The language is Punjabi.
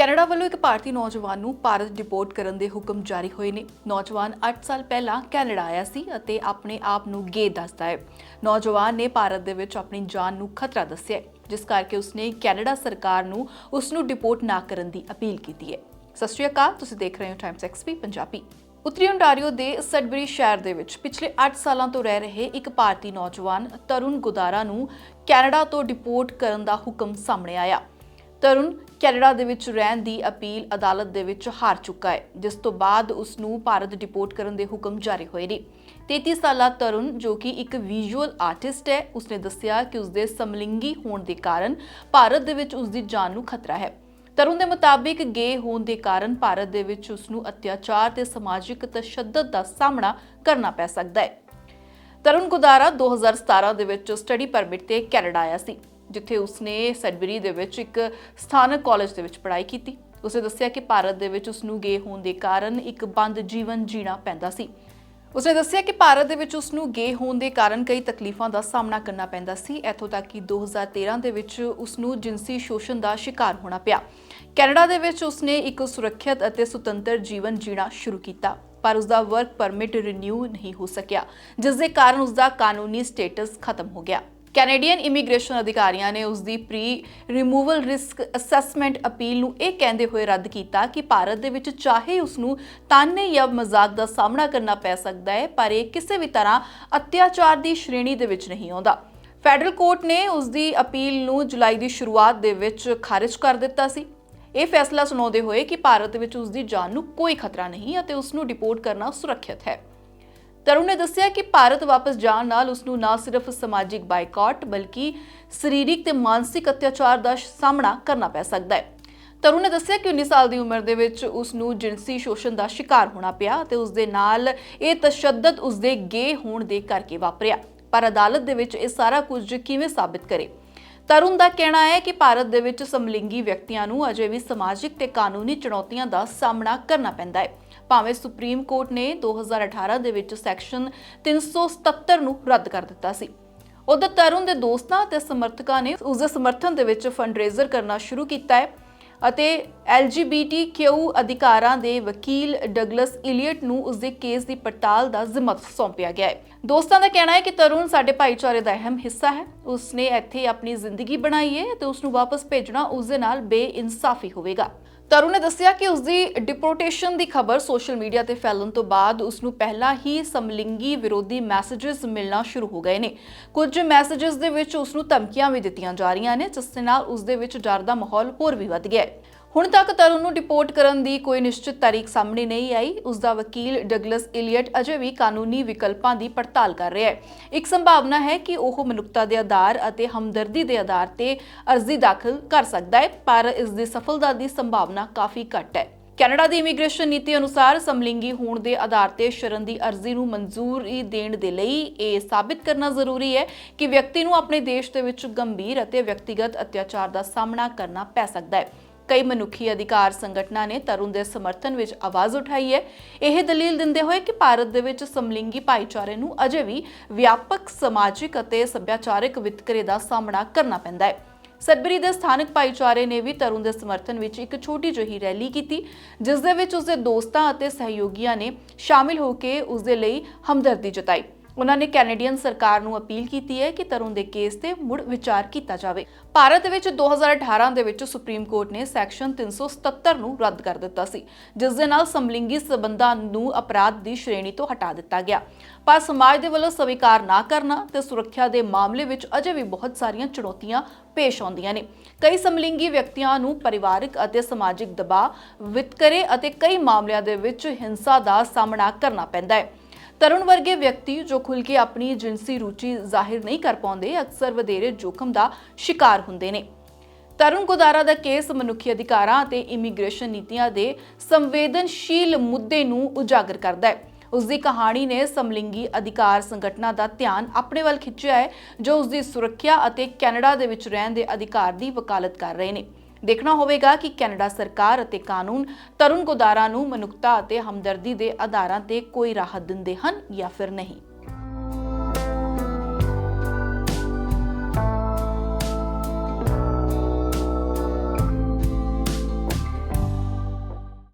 ਕੈਨੇਡਾ ਵੱਲੋਂ ਇੱਕ ਭਾਰਤੀ ਨੌਜਵਾਨ ਨੂੰ ਭਾਰਤ ਡਿਪੋਰਟ ਕਰਨ ਦੇ ਹੁਕਮ ਜਾਰੀ ਹੋਏ ਨੇ। ਨੌਜਵਾਨ 8 ਸਾਲ ਪਹਿਲਾਂ ਕੈਨੇਡਾ ਆਇਆ ਸੀ ਅਤੇ ਆਪਣੇ ਆਪ ਨੂੰ ਗੇ ਦੱਸਦਾ ਹੈ। ਨੌਜਵਾਨ ਨੇ ਭਾਰਤ ਦੇ ਵਿੱਚ ਆਪਣੀ ਜਾਨ ਨੂੰ ਖਤਰਾ ਦੱਸਿਆ ਹੈ, ਜਿਸ ਕਰਕੇ ਉਸਨੇ ਕੈਨੇਡਾ ਸਰਕਾਰ ਨੂੰ ਉਸ ਨੂੰ ਡਿਪੋਰਟ ਨਾ ਕਰਨ ਦੀ ਅਪੀਲ ਕੀਤੀ ਹੈ। ਸਤਿ ਸ਼੍ਰੀ ਅਕਾਲ ਤੁਸੀਂ ਦੇਖ ਰਹੇ ਹੋ ਟਾਈਮਸ ਐਕਸਪੀ ਪੰਜਾਬੀ। ਉੱਤਰੀ ontario ਦੇ ਸਡਬਰੀ ਸ਼ਹਿਰ ਦੇ ਵਿੱਚ ਪਿਛਲੇ 8 ਸਾਲਾਂ ਤੋਂ ਰਹਿ ਰਹੇ ਇੱਕ ਭਾਰਤੀ ਨੌਜਵਾਨ ਤਰੁਣ ਗੁਦਾਰਾ ਨੂੰ ਕੈਨੇਡਾ ਤੋਂ ਡਿਪੋਰਟ ਕਰਨ ਦਾ ਹੁਕਮ ਸਾਹਮਣੇ ਆਇਆ। ਤਰੁਣ ਕੈਨੇਡਾ ਦੇ ਵਿੱਚ ਰਹਿਣ ਦੀ ਅਪੀਲ ਅਦਾਲਤ ਦੇ ਵਿੱਚ ਹਾਰ ਚੁੱਕਾ ਹੈ, ਜਿਸ ਤੋਂ ਬਾਅਦ ਉਸ ਨੂੰ ਭਾਰਤ ਡਿਪੋਰਟ ਕਰਨ ਦੇ ਹੁਕਮ ਜਾਰੀ ਹੋਏ ਨੇ। 33 ਸਾਲਾ ਤਰੁਣ, ਜੋ ਕਿ ਇੱਕ ਵਿਜ਼ੂਅਲ ਆਰਟਿਸਟ ਹੈ, ਉਸਨੇ ਦੱਸਿਆ ਕਿ ਉਸਦੇ ਸਮਲਿੰਗੀ ਹੋਣ ਦੇ ਕਾਰਨ ਭਾਰਤ ਦੇ ਵਿੱਚ ਉਸਦੀ ਜਾਨ ਨੂੰ ਖਤਰਾ ਹੈ। ਤਰੁਣ ਦੇ ਮੁਤਾਬਿਕ ਗੇ ਹੋਣ ਦੇ ਕਾਰਨ ਭਾਰਤ ਦੇ ਵਿੱਚ ਉਸ ਨੂੰ ਅਤਿਆਚਾਰ ਤੇ ਸਮਾਜਿਕ ਤਸ਼ੱਦਦ ਦਾ ਸਾਹਮਣਾ ਕਰਨਾ ਪੈ ਸਕਦਾ ਹੈ। ਤਰੁਣ ਗੁਦਾਰਾ 2017 ਦੇ ਵਿੱਚ ਸਟੱਡੀ ਪਰਮਿਟ ਤੇ ਕੈਨੇਡਾ ਆਇਆ ਸੀ। ਜਿੱਥੇ ਉਸਨੇ ਸੈਡਬਰੀ ਦੇ ਵਿੱਚ ਇੱਕ ਸਥਾਨਕ ਕਾਲਜ ਦੇ ਵਿੱਚ ਪੜ੍ਹਾਈ ਕੀਤੀ। ਉਸਨੇ ਦੱਸਿਆ ਕਿ ਭਾਰਤ ਦੇ ਵਿੱਚ ਉਸ ਨੂੰ ਗੇ ਹੋਣ ਦੇ ਕਾਰਨ ਇੱਕ ਬੰਦ ਜੀਵਨ ਜੀਣਾ ਪੈਂਦਾ ਸੀ। ਉਸਨੇ ਦੱਸਿਆ ਕਿ ਭਾਰਤ ਦੇ ਵਿੱਚ ਉਸ ਨੂੰ ਗੇ ਹੋਣ ਦੇ ਕਾਰਨ ਕਈ ਤਕਲੀਫਾਂ ਦਾ ਸਾਹਮਣਾ ਕਰਨਾ ਪੈਂਦਾ ਸੀ। ਇੱਥੋਂ ਤੱਕ ਕਿ 2013 ਦੇ ਵਿੱਚ ਉਸ ਨੂੰ ਜਿੰਸੀ ਸ਼ੋਸ਼ਣ ਦਾ ਸ਼ਿਕਾਰ ਹੋਣਾ ਪਿਆ। ਕੈਨੇਡਾ ਦੇ ਵਿੱਚ ਉਸਨੇ ਇੱਕ ਸੁਰੱਖਿਅਤ ਅਤੇ ਸੁਤੰਤਰ ਜੀਵਨ ਜੀਣਾ ਸ਼ੁਰੂ ਕੀਤਾ, ਪਰ ਉਸ ਦਾ ਵਰਕ ਪਰਮਿਟ ਰਿਨਿਊ ਨਹੀਂ ਹੋ ਸਕਿਆ ਜਿਸ ਦੇ ਕਾਰਨ ਉਸ ਦਾ ਕਾਨੂੰਨੀ ਸਟੇਟਸ ਖਤਮ ਹੋ ਗਿਆ। ਕੈਨੇਡੀਅਨ ਇਮੀਗ੍ਰੇਸ਼ਨ ਅਧਿਕਾਰੀਆਂ ਨੇ ਉਸ ਦੀ pre removal risk assessment appeal ਨੂੰ ਇਹ ਕਹਿੰਦੇ ਹੋਏ ਰੱਦ ਕੀਤਾ ਕਿ ਭਾਰਤ ਦੇ ਵਿੱਚ ਚਾਹੇ ਉਸ ਨੂੰ ਤਾਨੇ ਜਾਂ ਮਜ਼ਾਕ ਦਾ ਸਾਹਮਣਾ ਕਰਨਾ ਪੈ ਸਕਦਾ ਹੈ, ਪਰ ਇਹ ਕਿਸੇ ਵੀ ਤਰ੍ਹਾਂ ਅਤਿਆਚਾਰ ਦੀ ਸ਼੍ਰੇਣੀ ਦੇ ਵਿੱਚ ਨਹੀਂ ਆਉਂਦਾ। ਫੈਡਰਲ ਕੋਰਟ ਨੇ ਉਸ ਦੀ ਅਪੀਲ ਨੂੰ ਜੁਲਾਈ ਦੀ ਸ਼ੁਰੂਆਤ ਦੇ ਵਿੱਚ ਖਾਰਜ ਕਰ ਦਿੱਤਾ ਸੀ। ਇਹ ਫੈਸਲਾ ਸੁਣਾਉਂਦੇ ਹੋਏ ਕਿ ਭਾਰਤ ਵਿੱਚ ਉਸ ਦੀ ਜਾਨ ਨੂੰ ਕੋਈ ਖਤਰਾ ਨਹੀਂ ਅਤੇ ਉਸ ਨੂੰ ਡਿਪੋਰਟ ਕਰਨਾ ਸੁਰੱਖਿਅਤ ਹੈ। ਤਰੁਣ ਨੇ ਦੱਸਿਆ ਕਿ ਭਾਰਤ ਵਾਪਸ ਜਾਣ ਨਾਲ ਉਸ ਨੂੰ ਨਾ ਸਿਰਫ ਸਮਾਜਿਕ ਬਾਈਕਾਟ, ਬਲਕਿ ਸਰੀਰਕ ਤੇ ਮਾਨਸਿਕ ਅਤਿਆਚਾਰ ਦਾ ਸਾਹਮਣਾ ਕਰਨਾ ਪੈ ਸਕਦਾ ਹੈ। ਤਰੁਣ ਨੇ ਦੱਸਿਆ ਕਿ 19 ਸਾਲ ਦੀ ਉਮਰ ਦੇ ਵਿੱਚ ਉਸ ਨੂੰ ਜਿਨਸੀ ਸ਼ੋਸ਼ਣ ਦਾ ਸ਼ਿਕਾਰ ਹੋਣਾ ਪਿਆ ਤੇ ਉਸ ਦੇ ਨਾਲ ਇਹ ਤਸ਼ੱਦਦ ਉਸ ਦੇ ਗੇ ਹੋਣ ਦੇ ਕਰਕੇ ਵਾਪਰਿਆ। ਪਰ ਅਦਾਲਤ ਦੇ ਵਿੱਚ ਇਹ ਸਾਰਾ ਕੁਝ ਕਿਵੇਂ ਸਾਬਿਤ ਕਰੇ? ਤਰੁਣ ਦਾ ਕਹਿਣਾ ਹੈ ਕਿ ਭਾਰਤ ਦੇ ਵਿੱਚ ਸਮਲਿੰਗੀ ਵਿਅਕਤੀਆਂ ਨੂੰ ਅਜੇ ਵੀ ਸਮਾਜਿਕ ਤੇ ਕਾਨੂੰਨੀ ਚੁਣੌਤੀਆਂ ਦਾ ਸਾਹਮਣਾ ਕਰਨਾ ਪੈਂਦਾ ਹੈ। ਭਾਵੇਂ ਸੁਪਰੀਮ ਕੋਰਟ ਨੇ 2018 ਦੇ ਵਿੱਚ ਸੈਕਸ਼ਨ 377 ਨੂੰ ਰੱਦ ਕਰ ਦਿੱਤਾ ਸੀ। ਉਧਰ ਤਰੁਣ ਦੇ ਦੋਸਤਾਂ ਤੇ ਸਮਰਥਕਾਂ ਨੇ ਉਸ ਦੇ ਸਮਰਥਨ ਦੇ ਵਿੱਚ ਫੰਡਰੇਜ਼ਰ ਕਰਨਾ ਸ਼ੁਰੂ ਕੀਤਾ ਹੈ ਅਤੇ LGBTQ ਅਧਿਕਾਰਾਂ ਦੇ ਵਕੀਲ ਡਗਲਸ ਇਲੀਅਟ ਨੂੰ ਉਸ ਦੇ ਕੇਸ ਦੀ ਪੜਤਾਲ ਦਾ ਜ਼ਿੰਮਾ ਸੌਂਪਿਆ ਗਿਆ ਹੈ। ਦੋਸਤਾਂ ਦਾ ਕਹਿਣਾ ਹੈ ਕਿ ਤਰੁਣ ਸਾਡੇ ਭਾਈਚਾਰੇ ਦਾ ਅਹਿਮ ਹਿੱਸਾ ਹੈ। ਉਸਨੇ ਇੱਥੇ ਆਪਣੀ ਜ਼ਿੰਦਗੀ ਬਣਾਈ ਹੈ ਤੇ ਉਸ ਨੂੰ ਵਾਪਸ ਭੇਜਣਾ ਉਸ ਦੇ ਨਾਲ ਬੇਇਨਸਾਫੀ ਹੋਵੇਗਾ। ਤਰੁਣ ਨੇ ਦੱਸਿਆ ਕਿ ਉਸ ਦੀ ਡਿਪੋਰਟੇਸ਼ਨ ਦੀ ਖਬਰ ਸੋਸ਼ਲ ਮੀਡੀਆ ਤੇ ਫੈਲਣ ਤੋਂ ਬਾਅਦ ਉਸ ਨੂੰ ਪਹਿਲਾਂ ਹੀ ਸਮਲਿੰਗੀ ਵਿਰੋਧੀ ਮੈਸੇजेस ਮਿਲਣਾ ਸ਼ੁਰੂ ਹੋ ਗਏ ਨੇ। ਕੁਝ ਮੈਸੇजेस ਦੇ ਵਿੱਚ ਉਸ ਨੂੰ ਧਮਕੀਆਂ ਵੀ ਦਿੱਤੀਆਂ ਜਾ ਰਹੀਆਂ ਨੇ, ਜਿਸ ਦੇ ਨਾਲ ਉਸ ਦੇ ਵਿੱਚ ਡਰ ਦਾ ਮਾਹੌਲ ਹੋਰ ਵੀ ਵੱਧ ਗਿਆ ਹੈ। ਹੁਣ ਤੱਕ ਤਰੁਣ ਨੂੰ ਡਿਪੋਰਟ ਕਰਨ ਦੀ ਕੋਈ ਨਿਸ਼ਚਿਤ ਤਾਰੀਖ ਸਾਹਮਣੇ ਨਹੀਂ ਆਈ। ਉਸ ਦਾ ਵਕੀਲ ਡਗਲਸ ਇਲੀਅਟ ਅਜੇ ਵੀ ਕਾਨੂੰਨੀ ਵਿਕਲਪਾਂ ਦੀ ਪੜਤਾਲ ਕਰ ਰਿਹਾ ਹੈ। ਇੱਕ ਸੰਭਾਵਨਾ ਹੈ ਕਿ ਉਹ ਮਨੁੱਖਤਾ ਦੇ ਆਧਾਰ ਅਤੇ ਹਮਦਰਦੀ ਦੇ ਆਧਾਰ ਤੇ ਅਰਜ਼ੀ ਦਾਖਲ ਕਰ ਸਕਦਾ ਹੈ, ਪਰ ਇਸ ਦੀ ਸਫਲਤਾ ਦੀ ਸੰਭਾਵਨਾ ਕਾਫੀ ਘੱਟ ਹੈ। ਕੈਨੇਡਾ ਦੀ ਇਮੀਗ੍ਰੇਸ਼ਨ ਨੀਤੀ ਅਨੁਸਾਰ ਸਮਲਿੰਗੀ ਹੋਣ ਦੇ ਆਧਾਰ ਤੇ ਸ਼ਰਨ ਦੀ ਅਰਜ਼ੀ ਨੂੰ ਮਨਜ਼ੂਰੀ ਦੇਣ ਦੇ ਲਈ ਇਹ ਸਾਬਿਤ ਕਰਨਾ ਜ਼ਰੂਰੀ ਹੈ ਕਿ ਵਿਅਕਤੀ ਨੂੰ ਆਪਣੇ ਦੇਸ਼ ਦੇ ਵਿੱਚ ਗੰਭੀਰ ਅਤੇ ਵਿਅਕਤੀਗਤ ਅਤਿਆਚਾਰ ਦਾ ਸਾਹਮਣਾ ਕਰਨਾ ਪੈ ਸਕਦਾ ਹੈ। ਕਈ ਮਨੁੱਖੀ ਅਧਿਕਾਰ ਸੰਗਠਨਾਂ ਨੇ ਤਰੁਣ ਦੇ ਸਮਰਥਨ ਵਿੱਚ ਆਵਾਜ਼ ਉਠਾਈ ਹੈ। ਇਹ ਦਲੀਲ ਦਿੰਦੇ ਹੋਏ ਕਿ ਭਾਰਤ ਦੇ ਵਿੱਚ ਸਮਲਿੰਗੀ ਭਾਈਚਾਰੇ ਨੂੰ ਅਜੇ ਵੀ ਵਿਆਪਕ ਸਮਾਜਿਕ ਅਤੇ ਸੱਭਿਆਚਾਰਕ ਵਿਤਕਰੇ ਦਾ ਸਾਹਮਣਾ ਕਰਨਾ ਪੈਂਦਾ ਹੈ। ਸਦਬਰੀ ਦੇ ਸਥਾਨਕ ਭਾਈਚਾਰੇ ਨੇ ਵੀ ਤਰੁਣ ਦੇ ਸਮਰਥਨ ਵਿੱਚ ਇੱਕ ਛੋਟੀ ਜਿਹੀ ਰੈਲੀ ਕੀਤੀ, ਜਿਸ ਦੇ ਵਿੱਚ ਉਸਦੇ ਦੋਸਤਾਂ ਅਤੇ ਸਹਿਯੋਗੀਆਂ ਨੇ ਸ਼ਾਮਿਲ ਹੋ ਕੇ ਉਸ ਦੇ ਲਈ ਹਮਦਰਦੀ ਜਤਾਈ। ਉਹਨਾਂ ਨੇ ਕੈਨੇਡੀਅਨ ਸਰਕਾਰ ਨੂੰ ਅਪੀਲ ਕੀਤੀ ਹੈ ਕਿ ਤਰੁਣ ਦੇ ਕੇਸ ਤੇ ਮੁੜ ਵਿਚਾਰ ਕੀਤਾ ਜਾਵੇ। ਭਾਰਤ ਵਿੱਚ 2018 ਦੇ ਵਿੱਚ ਸੁਪਰੀਮ ਕੋਰਟ ਨੇ ਸੈਕਸ਼ਨ 377 ਨੂੰ ਰੱਦ ਕਰ ਦਿੱਤਾ ਸੀ, ਜਿਸ ਦੇ ਨਾਲ ਸਮਲਿੰਗੀ ਸਬੰਧਾਂ ਨੂੰ ਅਪਰਾਧ ਦੀ ਸ਼੍ਰੇਣੀ ਤੋਂ ਹਟਾ ਦਿੱਤਾ ਗਿਆ। ਪਰ ਸਮਾਜ ਦੇ ਵੱਲੋਂ ਸਵੀਕਾਰ ਨਾ ਕਰਨਾ ਤੇ ਸੁਰੱਖਿਆ ਦੇ ਮਾਮਲੇ ਵਿੱਚ ਅਜੇ ਵੀ ਬਹੁਤ ਸਾਰੀਆਂ ਚੁਣੌਤੀਆਂ ਪੇਸ਼ ਆਉਂਦੀਆਂ ਨੇ। ਕਈ ਸਮਲਿੰਗੀ ਵਿਅਕਤੀਆਂ ਨੂੰ ਪਰਿਵਾਰਕ ਅਤੇ ਸਮਾਜਿਕ ਦਬਾਅ, ਵਿਤਕਰੇ ਅਤੇ ਕਈ ਮਾਮਲਿਆਂ ਦੇ ਵਿੱਚ ਹਿੰਸਾ ਦਾ ਸਾਹਮਣਾ ਕਰਨਾ ਪੈਂਦਾ ਹੈ। ਤਰੁਣ ਵਰਗੇ ਵਿਅਕਤੀ ਜੋ ਖੁੱਲ੍ਹ ਕੇ ਆਪਣੀ ਜਿਨਸੀ ਰੁਚੀ ਜ਼ਾਹਿਰ ਨਹੀਂ ਕਰ ਪਾਉਂਦੇ, ਅਕਸਰ ਵਧੇਰੇ ਜੋਖਮ ਦਾ ਸ਼ਿਕਾਰ ਹੁੰਦੇ ਨੇ। ਤਰੁਣ ਗੋਦਾਰਾ ਦਾ ਕੇਸ ਮਨੁੱਖੀ ਅਧਿਕਾਰਾਂ ਅਤੇ ਇਮੀਗ੍ਰੇਸ਼ਨ ਨੀਤੀਆਂ ਦੇ ਸੰਵੇਦਨਸ਼ੀਲ ਮੁੱਦੇ ਨੂੰ ਉਜਾਗਰ ਕਰਦਾ ਹੈ। ਉਸ ਦੀ ਕਹਾਣੀ ਨੇ ਸਮਲਿੰਗੀ ਅਧਿਕਾਰ ਸੰਗਠਨਾਂ ਦਾ ਧਿਆਨ ਆਪਣੇ ਵੱਲ ਖਿੱਚਿਆ ਹੈ, ਜੋ ਉਸ ਦੀ ਸੁਰੱਖਿਆ ਅਤੇ ਕੈਨੇਡਾ ਦੇ ਵਿੱਚ ਰਹਿਣ ਦੇ ਅਧਿਕਾਰ ਦੀ ਵਕਾਲਤ ਕਰ ਰਹੇ ਨੇ। ਦੇਖਣਾ ਹੋਵੇਗਾ ਕਿ ਕੈਨੇਡਾ ਸਰਕਾਰ ਅਤੇ ਕਾਨੂੰਨ ਤਰੁਣ ਗੋਦਾਰਾ ਨੂੰ ਮਨੁੱਖਤਾ ਅਤੇ ਹਮਦਰਦੀ ਦੇ ਆਧਾਰਾਂ ਤੇ ਕੋਈ ਰਾਹਤ ਦਿੰਦੇ ਹਨ ਜਾਂ ਫਿਰ ਨਹੀਂ।